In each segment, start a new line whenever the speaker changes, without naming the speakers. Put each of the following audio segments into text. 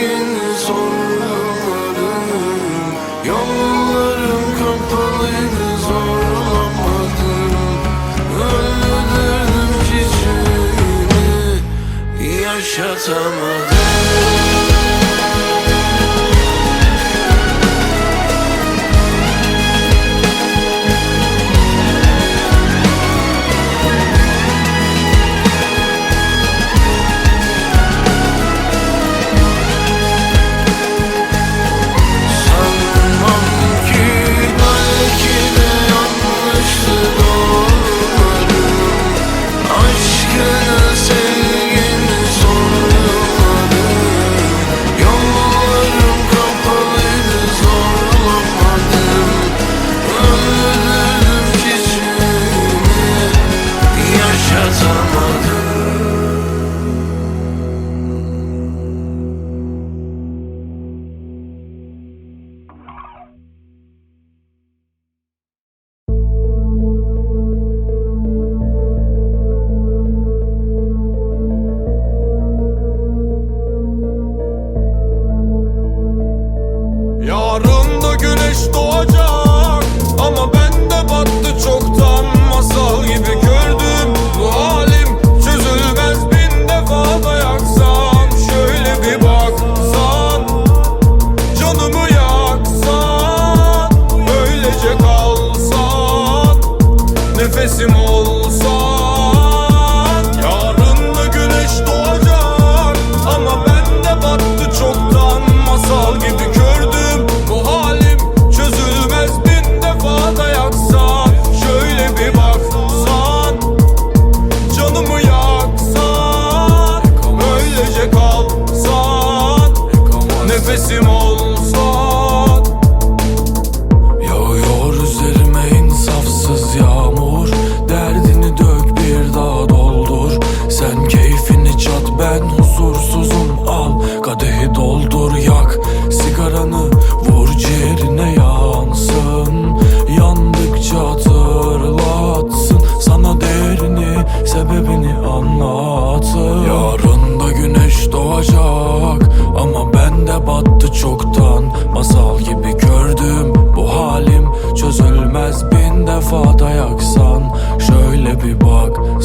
gün sormadım Yollarım kapalıydı zorlamadım Öldürdüm çiçeğini yaşatamadım
çoktan masal gibi gördüm Bu halim. Çözülmez bin defa dayaksan Şöyle bir
bak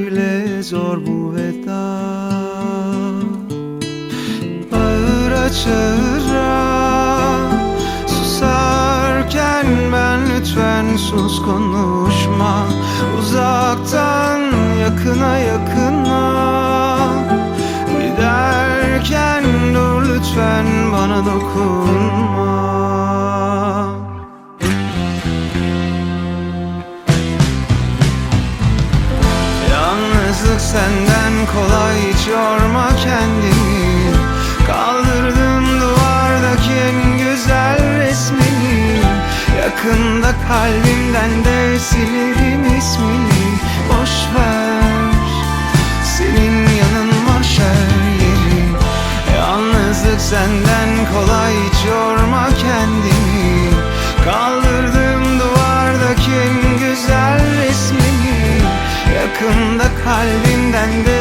Öyle zor bu veda. Bağıra çağıra Susarken ben lütfen sus konuşma. Uzaktan yakına yakına. Giderken dur lütfen bana dokunma. Senden kolay hiç yorma kendini Kaldırdım duvardaki en güzel resmini. Yakında kalbimden de silerim ismini. Boş ver. Senin yanın mahşer yeri Yalnızlık senden kolay hiç yorma kendini kalbimden de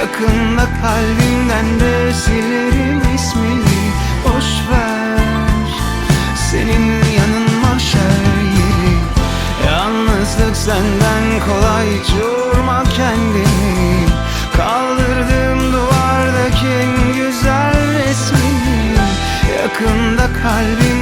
Yakında kalbimden de silerim ismini. Boş ver. Senin yanın mahşer yeri. Yalnızlık senden kolay Curma kendini Kaldırdım duvardaki güzel resmini. Yakında kalbim